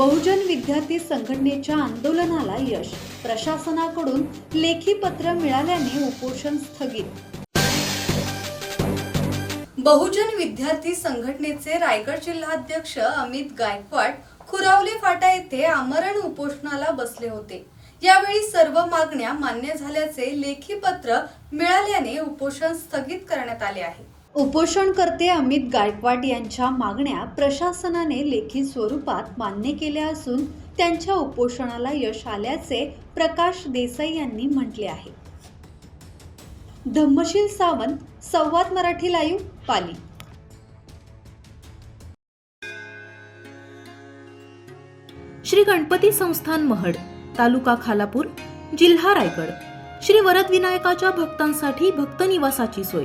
बहुजन विद्यार्थी संघटनेच्या आंदोलनाला यश. प्रशासनाकडून लेखी पत्र मिळाल्याने उपोषण स्थगित. बहुजन विद्यार्थी संघटनेचे रायगड जिल्हाध्यक्ष अमित गायकवाड खुरावले फाटा येथे आमरण उपोषणाला बसले होते. यावेळी सर्व मागण्या मान्य झाल्याचे लेखी पत्र मिळाल्याने उपोषण स्थगित करण्यात आले आहे. उपोषणकर्ते अमित गायकवाड यांच्या मागण्या प्रशासनाने लेखी स्वरूपात मान्य केल्या असून त्यांच्या उपोषणाला यश आल्याचे प्रकाश देसाई यांनी म्हटले आहे. धम्मशील सावंत संवाद मराठी लाईव्ह पाली. श्री गणपती संस्थान महड तालुका खालापूर जिल्हा रायगड. श्री वरदविनायकाच्या भक्तांसाठी भक्त निवासाची सोय.